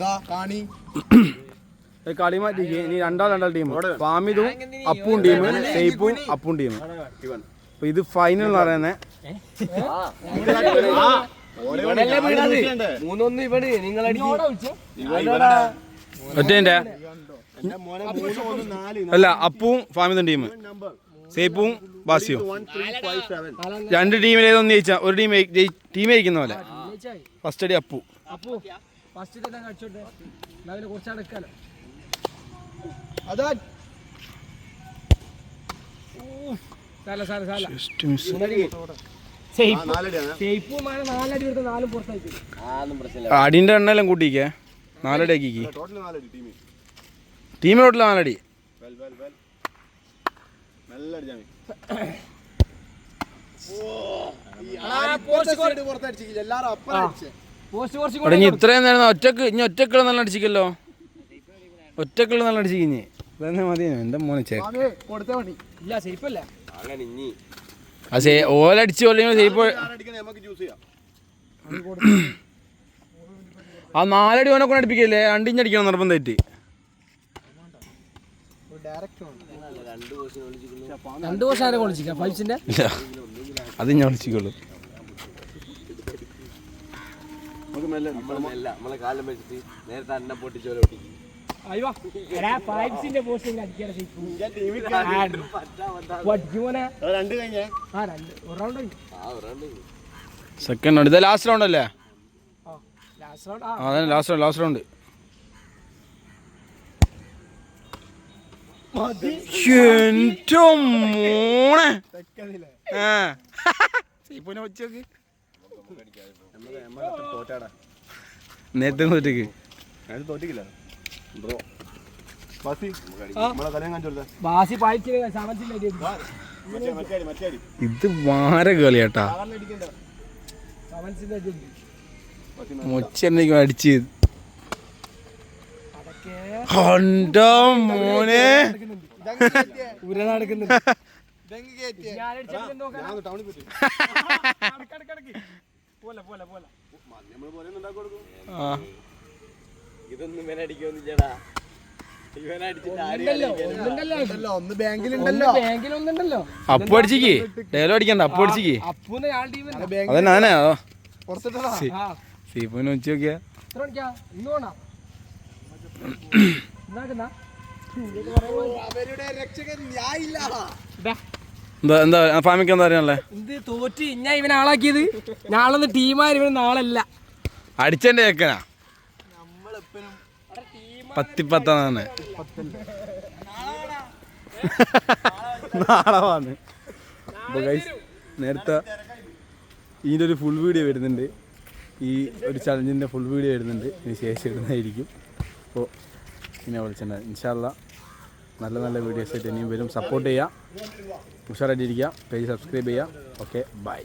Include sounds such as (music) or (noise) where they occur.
ദാ കാണി. ഒരു കളി മാറ്റിക്ക് ഇനി രണ്ടാൾ രണ്ടാൾ ടീം. ഫാമിദും അപ്പും ടീം സേഫും അപ്പും ടീം. അപ്പൊ ഇത് ഫൈനൽ എന്ന് പറയുന്നത്. മൂന്നൊന്ന് ഇവിടെ നിങ്ങൾ ഒറ്റേന്റെ അല്ല അപ്പും ഫാമിദും ടീം. സേഫും ബാസിയും. രണ്ട് ടീമിലേതൊന്നും ജയിച്ച ജയിച്ചാ ഒരു ടീം ടീം ജയിക്കുന്ന പോലെ. ഫസ്റ്റ് അടി അപ്പു. അപ്പോ. ഫസ്റ്റ് തന്നെ കടിച്ചോട്ടെ എന്നാ കുറച്ച് അടക്കാലോ അതാ സാല സാല സാല. അടിന്റെ എണ്ണെല്ലാം കൂട്ടിക്കേ. നാലടി ആക്കിക്ക്. ടോട്ടൽ നാലടി ടീമി ടീം ടോട്ടൽ നാലടി. എല്ലാരും ഇവിടെ ഇനി ഇത്രയും നേരം ഒറ്റയ്ക്ക് ഇനി ഒറ്റക്കുള്ള നല്ല അടിച്ചിക്കല്ലോ ഒറ്റക്കുള്ള നല്ല അടിച്ചിക്കിഞ്ഞ് ഇതന്നെ മതി? എന്റെ മോനെ ചേ സ്വാമിയെ കൊടുത്തേ പണി ഇല്ല സേഫ് അല്ല. ആ സേ ഓലടിച്ച് കൊല്ലുമ്പോൾ സേഫ് നമുക്ക് ജ്യൂസ് ചെയ്യാം. ആ നാലടി ഓനെ കൊണ്ട് അടിപ്പിക്കല്ലേ? രണ്ടിഞ്ഞടിക്കണം നിർബന്ധമായിട്ട്. രണ്ട് വർഷം ആരെ കൊളിച്ചിക്കാം ഫൈവ്സിന്റെ ഇല്ല. അത് ഞാൻ വിളിച്ചിക്കുള്ളൂ നമ്മളെ കാലം വെച്ചിട്ട് നേരത്തെ അന്നെ പൊട്ടിച്ചോലെ അയ്യോ ഫൈവ്സിന്റെ പോസ്റ്റ് അടിക്കാൻ പഠിക്കുമോനെ രണ്ട്. കഴിഞ്ഞേ. ആ രണ്ട്. ഒരു റൗണ്ട് സെക്കൻഡ് റൗണ്ട് ഇത് ലാസ്റ്റ് റൗണ്ട് അല്ലേ? ലാസ്റ്റ് റൗണ്ട് ആ. ആ അതെ ലാസ്റ്റ് റൗണ്ട് ലാസ്റ്റ് റൗണ്ട് മോനെ. ആ. (laughs) സീപ്പോനെ വെച്ചോക്ക് നേരത്തെ തോറ്റേക്ക് തോറ്റിക്കില്ല ബ്രോ ഇത്? വാര കളിയാട്ടാ. മൊച്ചെന്നേക്കും അടിച്ച്. മോനെ? ഉര നടക്കുന്നുണ്ട്. (laughs) ഇതെങ്ങ് കയറ്റിയേ ഞാനടിച്ചപ്പോൾ എന്തോ ഞാൻ ടൗണിൽ പോയി ആ. ഇതൊന്നും ഇവനെ അടിക്കൊന്നില്ലടാ. അപ്പു അടിച്ചിക്ക്. ഡയലോ അടിക്കണ്ട അപ്പു അടിച്ചിക്ക്. അതന്നെ അതന്നെ സീപ്പോനെ വെച്ച് നോക്കിയാ. (clears throat) അവരുടെ രക്ഷകൻ ഞായില്ല എന്താ എന്താ ഫാമിക്ക് എന്താ അറിയാനല്ലേ ഇത് തോറ്റ്? ഞാൻ ഇവൻ ആളാക്കിയത്? നാളൊന്ന് ടീമാര് ഇവന് നാളല്ല. അടിച്ചെന്റെ ചെക്കനാ പത്തിപ്പത്താണ് നാളെ വന്ന്. നേരത്തെ ഇതിന്റെ ഒരു ഫുൾ വീഡിയോ വരുന്നുണ്ട്. ഈ ഒരു ചലഞ്ചിന്റെ ഫുൾ വീഡിയോ വരുന്നുണ്ട്. ഇതിന് ശേഷം ഇടുന്നതായിരിക്കും. അപ്പോൾ പിന്നെ വിളിച്ചിട്ടുണ്ടായിരുന്നു ഇൻഷാല്ല നല്ല നല്ല വീഡിയോസ് ആയിട്ട് ഇനിയും വരും. സപ്പോർട്ട് ചെയ്യുക. ഉഷാറായിട്ടിരിക്കുക. പേജ് സബ്സ്ക്രൈബ് ചെയ്യുക. Okay bye